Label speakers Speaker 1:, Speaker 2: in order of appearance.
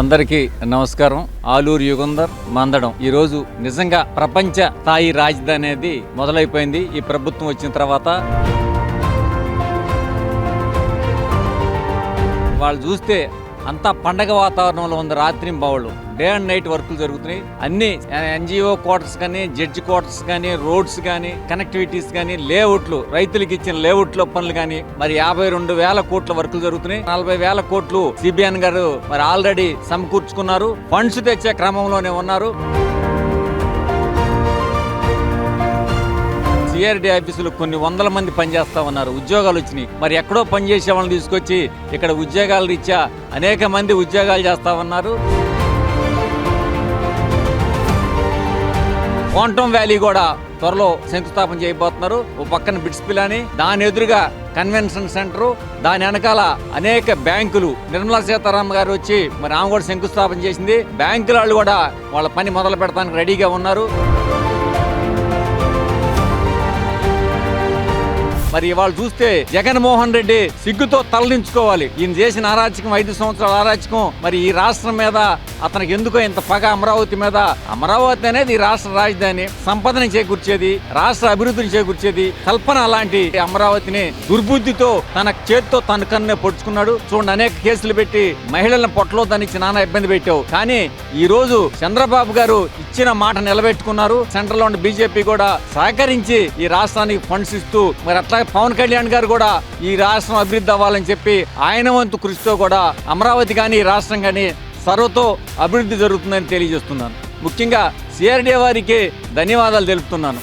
Speaker 1: అందరికీ నమస్కారం. ఆలూరు యుగంధర్ మందడం. ఈరోజు నిజంగా ప్రపంచ స్థాయి రాజధాని అనేది మొదలైపోయింది. ఈ ప్రభుత్వం వచ్చిన తర్వాత వాళ్ళు చూస్తే అంతా పండగ వాతావరణంలో ఉంది రాత్రి బావులు. డే అండ్ నైట్ వర్కులు జరుగుతున్నాయి. అన్ని ఎన్జిఓ క్వార్టర్స్ కానీ జడ్జి క్వార్టర్స్ కానీ రోడ్స్ కానీ కనెక్టివిటీస్ కానీ లేఅవుట్లు రైతులకు ఇచ్చిన లేఅవుట్ల పనులు కానీ మరి యాభై రెండు వేల కోట్ల వర్కులు జరుగుతున్నాయి. నలభై వేల కోట్లు సిబిఎన్ గారు మరి ఆల్రెడీ సమకూర్చుకున్నారు. ఫండ్స్ తెచ్చే క్రమంలోనే ఉన్నారు. సిఆర్డి ఆఫీసులో కొన్ని వందల మంది పనిచేస్తా ఉన్నారు. ఉద్యోగాలు వచ్చినాయి. మరి ఎక్కడో పనిచేసే వాళ్ళని తీసుకొచ్చి ఇక్కడ ఉద్యోగాలు ఇచ్చా అనేక మంది ఉద్యోగాలు చేస్తా ఉన్నారు. క్వాంటమ్ వ్యాలీ కూడా త్వరలో శంకుస్థాపన చేయబోతున్నారు. ఓ పక్కన బిట్స్ పిలాని దాని ఎదురుగా కన్వెన్షన్ సెంటర్ దాని వెనకాల అనేక బ్యాంకులు. నిర్మలా సీతారామన్ గారు వచ్చి మరి ఆమె కూడా శంకుస్థాపన చేసింది. బ్యాంకుల వాళ్ళు కూడా వాళ్ళ పని మొదలు పెడతానికి రెడీగా ఉన్నారు. మరి ఇవాళ చూస్తే జగన్మోహన్ రెడ్డి సిగ్గుతో తలదించుకోవాలి. ఈయన చేసిన అరాచకం ఐదు సంవత్సరాల అరాచకం మరి ఈ రాష్ట్రం మీద అతనికి ఎందుకో ఇంత పగ అమరావతి మీద? అమరావతి అనేది ఈ రాష్ట్ర రాజధాని. సంపదని చేకూర్చేది రాష్ట్ర అభివృద్ధిని చేకూర్చేది. కల్పన అలాంటి అమరావతిని దుర్బుద్ధితో తన చేతితో తన కన్నే పొడుచుకున్నాడు. చూడండి అనేక కేసులు పెట్టి మహిళలను పొట్టలో దానికి నానా ఇబ్బంది పెట్టావు. కానీ ఈ రోజు చంద్రబాబు గారు ఇచ్చిన మాట నిలబెట్టుకున్నారు. సెంట్రల్లో ఉన్న బీజేపీ కూడా సహకరించి ఈ రాష్ట్రానికి ఫండ్స్ ఇస్తూ మరి అట్లా పవన్ కళ్యాణ్ గారు కూడా ఈ రాష్ట్రం అభివృద్ధి అవ్వాలని చెప్పి ఆయన వంతు కృషితో కూడా అమరావతి కానీ ఈ రాష్ట్రం కానీ సర్వతో అభివృద్ధి జరుగుతుందని తెలియజేస్తున్నాను. ముఖ్యంగా సిఆర్డీఏ వారికి ధన్యవాదాలు తెలుపుతున్నాను.